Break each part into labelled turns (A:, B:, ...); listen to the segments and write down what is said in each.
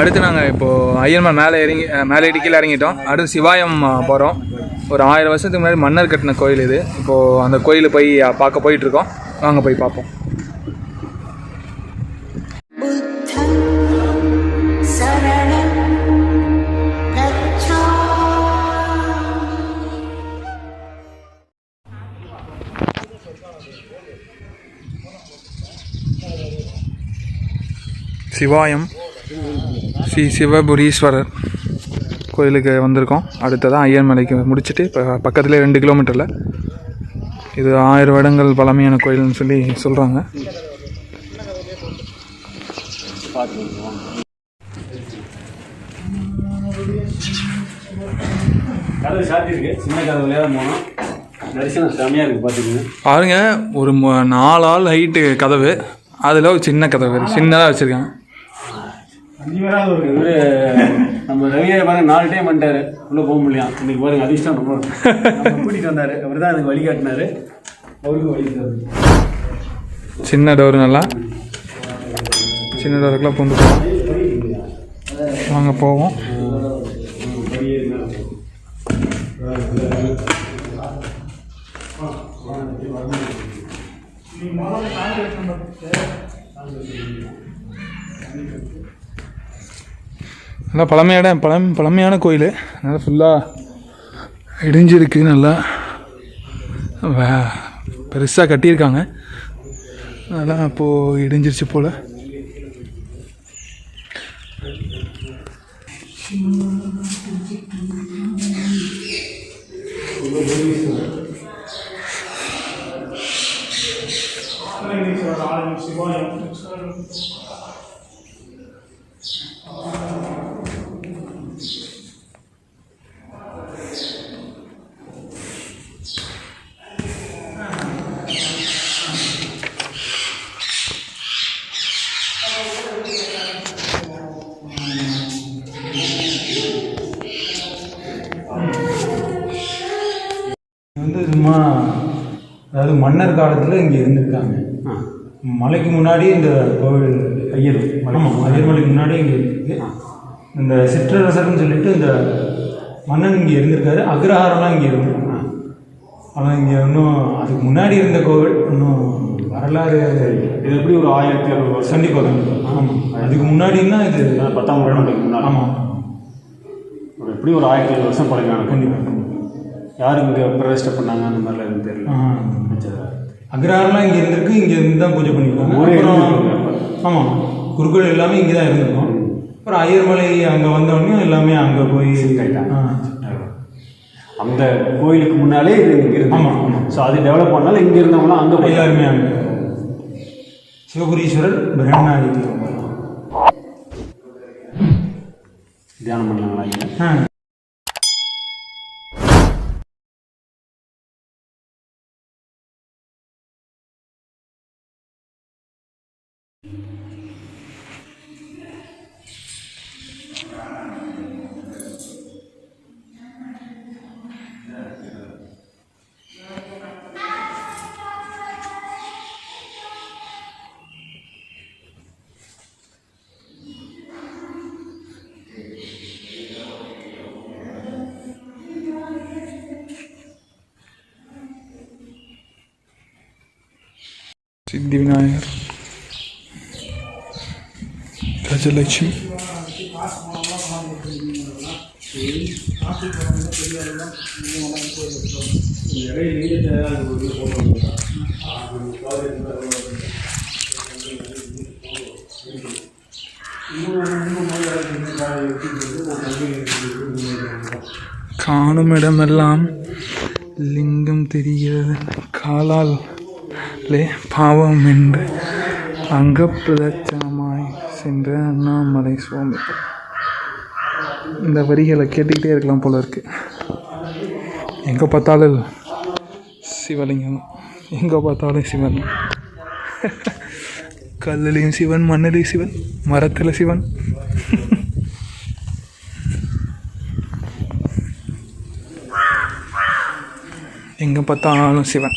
A: அடுத்து நாங்கள் இப்போது ஐயன்மலை மேலே இறங்கி மேலே இடி இறங்கிட்டோம். அடுத்து சிவாயம் போகிறோம் ஒரு ஆயிரம் வருஷத்துக்கு முன்னாடி மன்னர் கட்டின கோயில் இது. இப்போது அந்த கோயில் போய் பார்க்க போயிட்டுருக்கோம். நாங்கள் போய் பார்ப்போம். சிவாயம். ஸ்ரீ சிவபுரீஸ்வரர் கோயிலுக்கு வந்திருக்கோம். அடுத்ததான் ஐயன்மலைக்கு முடிச்சுட்டு இப்போ பக்கத்துலேயே ரெண்டு கிலோமீட்டரில். இது ஆயிரம் வருடங்கள் பழமையான கோயில்னு சொல்லி சொல்கிறாங்க பாருங்க ஒரு நாலு ஆள் ஹைட்டு கதவு. அதில் ஒரு சின்ன கதவு சின்னதாக வச்சுருக்காங்க.
B: இவரு நம்ம ரவியை பாருங்க நாலு டைம் பண்ணிட்டாரு உள்ளே போக முடியும் இன்னைக்கு பாருங்க அதிர்ஷ்டம் ரொம்ப. நம்ம கூட்டிகிட்டு வந்தார். அவர் தான் எனக்கு வழிகாட்டினாரு அவருக்கும் வழிகாட்டாரு
A: சின்ன டோர் நல்லா? சின்ன டோருக்குலாம் பூந்து போகலாம் வாங்க போவோம். நல்லா பழமையான பழம் பழமையான கோயில். நல்லா ஃபுல்லாக இடிஞ்சிருக்கு நல்லா பெருசாக கட்டியிருக்காங்க. அதெல்லாம் அப்போது இடிஞ்சிருச்சு போல். வந்து சும்மா அதாவது மன்னர் காலத்தில் இங்கே இருந்திருக்காங்க. மலைக்கு முன்னாடி இந்த கோவில் ஐயர் ஆமாம் ஐயர் மலைக்கு முன்னாடி இங்கே இருக்கு. இந்த சிற்றரசர்னு சொல்லிட்டு இந்த மன்னன் இங்கே இருந்திருக்காரு. அக்ரஹாரம்லாம் இங்கே இருந்திருக்காங்க ஆனால் இங்கே இன்னும் அதுக்கு முன்னாடி இருந்த கோவில் இன்னும் வரலாறு
B: இது எப்படி ஒரு ஆயிரத்தி அறுபது வருஷம்?
A: கண்டிப்பாக கண்டிப்பாக ஆமாம் அதுக்கு முன்னாடின்னா இது
B: பத்தாம் முன்னாடி.
A: ஆமாம்
B: எப்படி ஒரு ஆயிரத்தி ஐநூறு வருஷம் பழக்கான
A: கண்டிப்பாக
B: யார் இங்கே பிரதிஷ்டை பண்ணாங்க அந்த மாதிரிலாம் எதுவும் தெரியல.
A: ஆ. அக்ரஹாரம்லாம் இங்கே இருந்திருக்கு இங்கே இருந்து தான் பூஜை
B: இருந்திருக்கு.
A: ஆமாம் குருக்கள் எல்லாமே இங்கே தான் இருந்திருக்கோம் அப்புறம் ஐயர்மலை அங்கே வந்தோடனே எல்லாமே அங்கே போய்.
B: அந்த கோயிலுக்கு முன்னாலே இது இங்கே
A: ஆமா.
B: ஸோ அது டெவலப் பண்ணாலும் இங்கே இருந்தவங்களாம் அங்கே போய்
A: எல்லாருமே அங்கே. சிவபுரீஸ்வரர் பிரம்மநாயகி
B: தியானம் பண்ணாங்களா இங்கே
A: ஆ. சித்தி விநாயகர் கஜலட்சுமி காணும் இடமெல்லாம் லிங்கம் தெரிகிறது காலால் லே பாவம் என்று அங்கப்பிரதட்சணமாய் சென்ற அண்ணாமலை சுவாமி. இந்த வரிகளை கேட்டுக்கிட்டே இருக்கலாம் போல இருக்கு. எங்கே பார்த்தாலும் சிவலிங்கம் எங்கே பார்த்தாலும் சிவன். கல்லுலேயும் சிவன் மண்ணிலையும் சிவன் மரத்தில் சிவன். எங்கே பார்த்தாலும் சிவன்.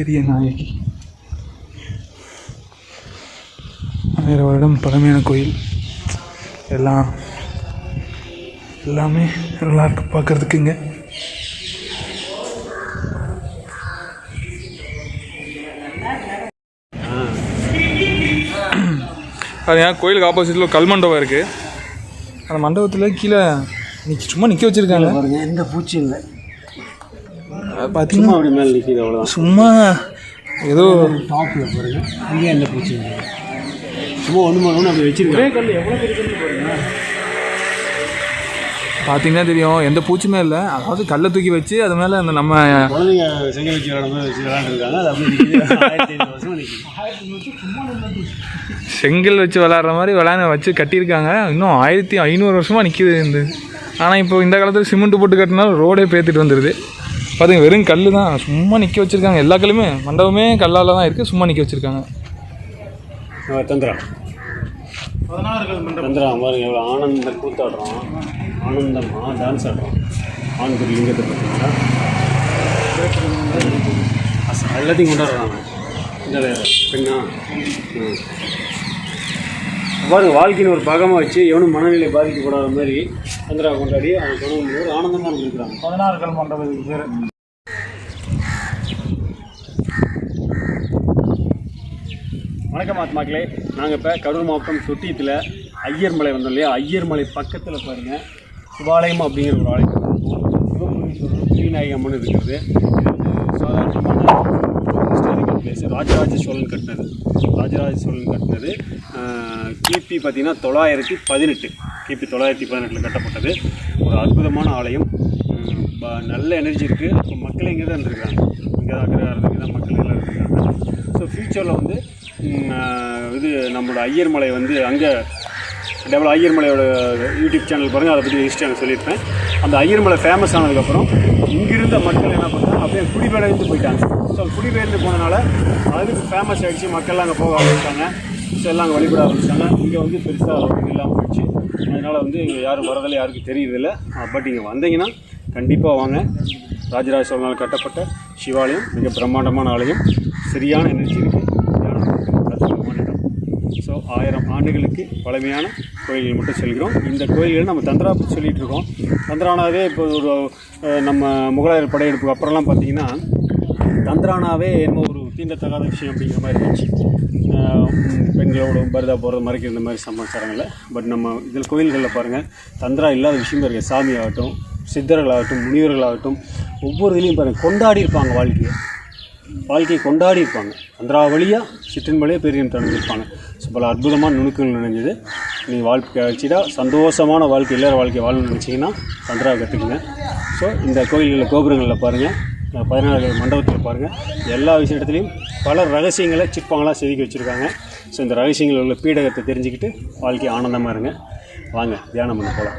A: பெரிய நாயகி. ஆயிரம் வருடம் பழமையான கோயில். எல்லாம் எல்லாமே நல்லா இருக்கு அது ஏன் கோயிலுக்கு ஆப்போசிட்டில் கல் மண்டபம் இருக்குது அந்த மண்டபத்தில் கீழே நிற்க சும்மா நிற்க வச்சுருக்காங்க.
B: பாருங்கள் எந்த பூச்சி இல்லை.
A: பார்த்தீங்கன்னா
B: சும்மா
A: ஏதோ
B: டாப்பில் பாருங்க. இங்கே எந்த பூச்சி இல்லை சும்மா ஒன்று ஒன்று அப்படி வச்சிருக்கேன்
A: பார்த்தீங்கன்னா தெரியும். எந்த பூச்சியுமே இல்லை. அதாவது கல்லை தூக்கி வச்சு அது மேலே அந்த நம்ம
B: குழந்தைங்க செங்கல் வச்சு நிற்கிது
A: செங்கல் வச்சு விளாட்ற மாதிரி விளையாட வச்சு கட்டியிருக்காங்க. இன்னும் ஆயிரத்தி ஐநூறு வருஷமாக நிற்கிது இந்த ஆனால் இப்போ இந்த காலத்தில் சிமெண்ட் போட்டு கட்டினாலும் ரோடே பேத்துட்டு வந்துடுது பாருங்க வெறும் கல் தான் சும்மா நிற்க வச்சுருக்காங்க. எல்லா கல்லுமே மண்டபமே கல்லால் தான் இருக்குது சும்மா நிற்க வச்சுருக்காங்க.
B: ஆ, தந்திரா தந்திரா பாருங்க எவ்வளோ ஆனந்த கூத்தாடுறோம். ஆனந்தமாக டான்ஸ் ஆடுறோம். ஆண்குடி லிங்கத்தை பார்த்தீங்களா? எல்லாத்தையும் கொண்டாடுறாங்க. பெண்ணா? ம். பாருங்க வாழ்க்கையின் ஒரு பாகமாக வச்சு எவனும் மனநிலை பாதிக்கப்படாத மாதிரி தந்திரா கொண்டாடி அவன் கணவன் ஒரு ஆனந்தமாக இருந்திருக்கிறாங்க
C: பதினாறுகள் மண்டபத்துக்கு பேர்.
B: வணக்கம் ஆத்மாக்களே. நாங்கள் இப்போ கடலூர் மாவட்டம் தொட்டியத்தில் ஐயர்மலை வந்தோம் இல்லையா? ஐயர்மலை பக்கத்தில் பாருங்கள் சிவாலயம் அப்படிங்கிற ஒரு ஆலயம். சிவபுரீஸ்வரர் ஸ்ரீநாயகி அம்மன் இருக்கிறது. பிளேஸ் ராஜராஜ சோழன் கட்டினது. ராஜராஜ சோழன் கட்டினது கிபி பார்த்திங்கன்னா தொள்ளாயிரத்தி பதினெட்டு. கிபி தொள்ளாயிரத்தி பதினெட்டில் கட்டப்பட்டது. ஒரு அற்புதமான ஆலயம். ப- நல்ல எனர்ஜி இருக்குது அப்போ மக்கள் இங்கே தான் இருந்திருக்காங்க இங்கே தான் அக்ரஹாரம் தான் மக்கள் எல்லாம் இருந்திருக்காங்க ஸோ ஃப்யூச்சரில் வந்து இது நம்மளோட ஐயர் மலை வந்து அங்கே டெவலப் ஐயர்மலையோட யூடியூப் சேனல் பாருங்கள் அதை பற்றி ஹிஸ்ட்ரி நான் சொல்லியிருப்பேன். அந்த ஐயர்மலை ஃபேமஸ் ஆனதுக்கப்புறம் இங்கிருந்த மக்கள் என்ன பண்ணாங்க அப்படியே குடிபெயர்ந்து போயிட்டாங்க. ஸோ குடிபெயர்ந்து போனனால அதுக்கு ஃபேமஸ் ஆகிடுச்சு மக்கள்லாம் அங்கே போக ஆரம்பிச்சிட்டாங்க ஸோ எல்லாம் அங்கே வழிபட ஆரம்பிச்சிட்டாங்க இங்கே வந்து பெருசாக இது இல்லாமல் போயிடுச்சு. அதனால் வந்து இங்கே யாரும் வரதில்லை யாருக்கும் தெரியறதில்ல. பட் இங்கே வந்தீங்கன்னா கண்டிப்பாக வாங்க. ராஜராஜ சோழனால் கட்டப்பட்ட சிவாலயம் மிக பிரம்மாண்டமான ஆலயம். சரியான எனர்ஜி இருக்குது ஸோ ஆயிரம் ஆண்டுகளுக்கு பழமையான கோயில்கள் மட்டும் செல்கிறோம். இந்த கோயில்கள் நம்ம தந்திரா பற்றி சொல்லிகிட்டு இருக்கோம். தந்திரானாவே இப்போ ஒரு நம்ம முகலாயர் படையெடுப்புக்கு அப்புறம்லாம் பார்த்தீங்கன்னா தந்திரானாவே என்னமோ ஒரு தீண்டத்தகாத விஷயம் அப்படிங்கிற மாதிரி இருந்துச்சு. பெண்களோட பரதா போகிறது மறைக்கிற இந்த மாதிரி சமாச்சாரங்களில் பட் நம்ம இதில் கோயில்களில் பாருங்கள் தந்திரா இல்லாத விஷயமும் இருக்குது சாமி ஆகட்டும் சித்தர்களாகட்டும் முனிவர்களாகட்டும் ஒவ்வொரு இதுலேயும் பாருங்கள் கொண்டாடி இருப்பாங்க வாழ்க்கையை. வாழ்க்கையை கொண்டாடி இருப்பாங்க. அந்தரா வழியாக சிற்றின் வழியாக பெரியம் தந்துருப்பாங்க. ஸோ பல அற்புதமான நுணுக்கங்கள் நினைஞ்சது நீங்கள் வாழ்க்கை வச்சுட்டா சந்தோஷமான வாழ்க்கை எல்லார வாழ்க்கை வாழணும்னு நினச்சிங்கன்னா சந்திரா கற்றுக்குங்க ஸோ இந்த கோயில்களில் கோபுரங்களில் பாருங்கள் பதினாறு மண்டபத்தில் பாருங்கள் எல்லா விஷயத்துலையும் பல ரகசியங்களை சிற்பங்களாக செதுக்கி வச்சுருக்காங்க. ஸோ இந்த ரகசியங்களில் உள்ள பீடகத்தை தெரிஞ்சுக்கிட்டு வாழ்க்கை ஆனந்தமாக இருங்க. வாங்க தியானம் பண்ண போகலாம்